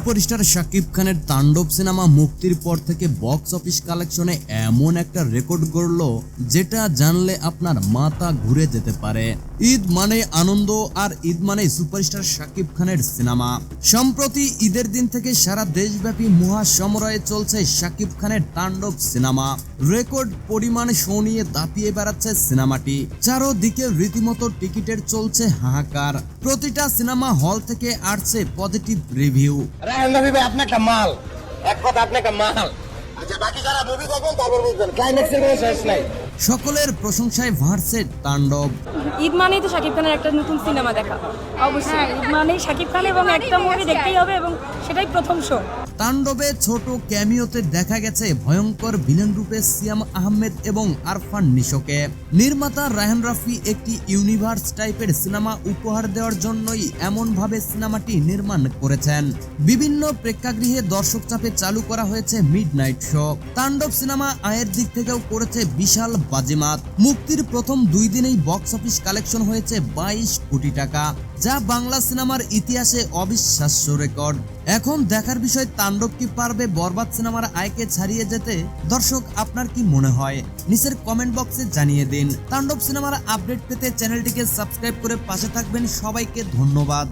Superstar Shakib খানের তাণ্ডব cinema মুক্তির পর থেকে বক্স অফিস কালেকশনে এমন একটা রেকর্ড গড়ল যেটা জানলে আপনার মাথা ঘুরে যেতে পারে। ঈদ মানে আনন্দ আর ঈদ মানে সুপারস্টার শাকিব খানের সিনেমা। সম্প্রতি ঈদের দিন থেকে সারা দেশব্যাপী মহা সমরয়ে চলছে শাকিব খানের তাণ্ডব সিনেমা। রেকর্ড পরিমাণ শো নিয়ে দাপিয়ে বেড়াচ্ছে সিনেমাটি। চারোদিকে রীতিমতো টিকিটের চলছে হাহাকার। প্রতিটা সিনেমা হল থেকে আসছে পজিটিভ রিভিউ। আপনি একটা মাল। এক কথা, আপনি একটা মাল। আচ্ছা বাকি যারা মুভি দেখেন তারপর বুঝবেন ক্লাইম্যাক্সের কোনো শেষ নাই। সকলের প্রশংসায় ভারছে তাণ্ডব। ঈদ মানেই তো শাকিব খানের একটা নতুন সিনেমা দেখা। অবশ্যই। ঈদ মানেই শাকিব খান এবং একটা মুভি দেখতেই হবে এবং সেটাই প্রথম শো তাণ্ডবে ছোট ক্যামিওতে দেখা গেছে ভয়ঙ্কর ভিলেন রূপে সিয়াম আহমেদ এবং আরফান নিশোকে। নির্মাতা রায়হান রাফি একটি ইউনিভার্স টাইপের সিনেমা উপহার দেওয়ার জন্যই এমনভাবে সিনেমাটি নির্মাণ করেছেন। বিভিন্ন প্রেক্ষাগৃহে দর্শক চাপে চালু করা হয়েছে midnight show Tandav cinema আয়ের দিক থেকেও করেছে বিশাল বাজিমাত মুক্তির প্রথম দুই দিনেই বক্স অফিস কালেকশন হয়েছে বাইশ কোটি টাকা, যা বাংলা সিনেমার ইতিহাসে অবিশ্বাস্য রেকর্ড এখন দেখার বিষয় তাণ্ডব কি পারবে বরবাদ সিনেমার আয়কে ছাড়িয়ে যেতে? দর্শক, আপনার কি মনে হয়? নিচের কমেন্ট বক্সে জানিয়ে দিন। তাণ্ডব সিনেমার আপডেট পেতে চ্যানেলটিকে সাবস্ক্রাইব করে পাশে থাকবেন। সবাইকে ধন্যবাদ।